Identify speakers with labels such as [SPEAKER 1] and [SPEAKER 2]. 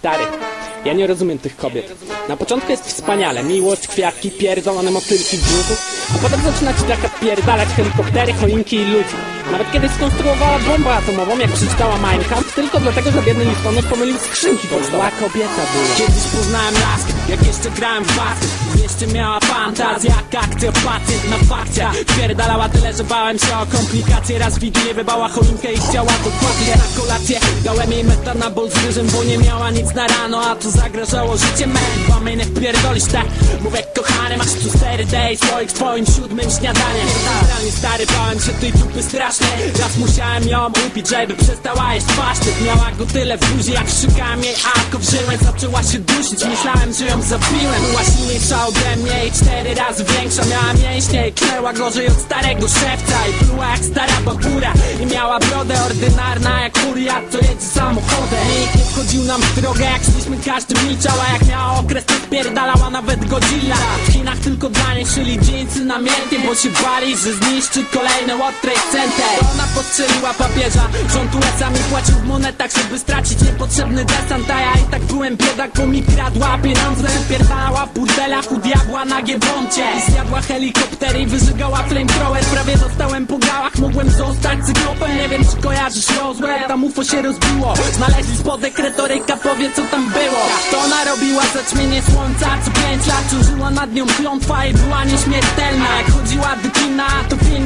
[SPEAKER 1] Stary, ja nie rozumiem tych kobiet. Na początku jest wspaniale, miłość, kwiatki, pierdolone motylki w brzuchu, a potem zaczyna ci taka pierdalać helikoptery, choinki i ludzi. Nawet kiedy skonstruowała bombę atomową, jak przeczytała Mein Kampf, tylko dlatego, że biedny listonosz pomylił skrzynki pocztowe. Zła kobieta była. Kiedyś poznałem laskę, jak jeszcze grałem w basket. Jeszcze miała fantazję, jak akcja, pacjent na fakcie. Pierdalała tyle, że bałem się o komplikacje. Raz w Wigilię wybała choinkę i chciała dokładnie na kolację. Dałem jej metanabol z ryżem, bo nie miała nic na rano, a to zagrażało życie me. Dwa mnie wpierdolisz, tak? Mówię, kochany, masz tu 4 days, swoich twoim siódmym śniadaniem. Generalnie stary, bałem się tej dupy strasznie. Raz musiałem ją upić, żeby przestała jeść pasztet. Miała go tyle w buzi, jak szukałem jej alko w żyłę. Zaczęła się dusić, myślałem, że ją zabiłem. Była silniejsza ode mnie i cztery razy większa. Miała mięśnie i klęła gorzej od starego szewca. I była jak stara babura i miała brodę ordynarna jak furiat, co jedzie samochodem. Nikt nie wchodził nam w drogę, jak szliśmy każdy milczał, a jak miała okres, to spierdalała nawet godzilla. W Chinach tylko dla niej szyli dżinsy namiętnie, bo się bali, że zniszczy kolejne World Trade Center. Ona postrzeliła papieża, rząd USA mi płacił w monetach, żeby stracić niepotrzebny desant, a ja i tak byłem biedak, bo mi kradła pieniądze. Pierdalała w burdelach u diabła na gieboncie. I zjadła helikopter i wyżygała flamethrower, prawie dostałem po gałach, mogłem zostać cyklopem, nie wiem czy kojarzysz Roswell, tam UFO się rozbiło. Znaleźli spodek retoryka, powie co tam było. Robiła zaćmienie słońca, co pięć lat ciążyła nad nią klątwa i była nieśmiertelna. Jak chodziła do kina, to film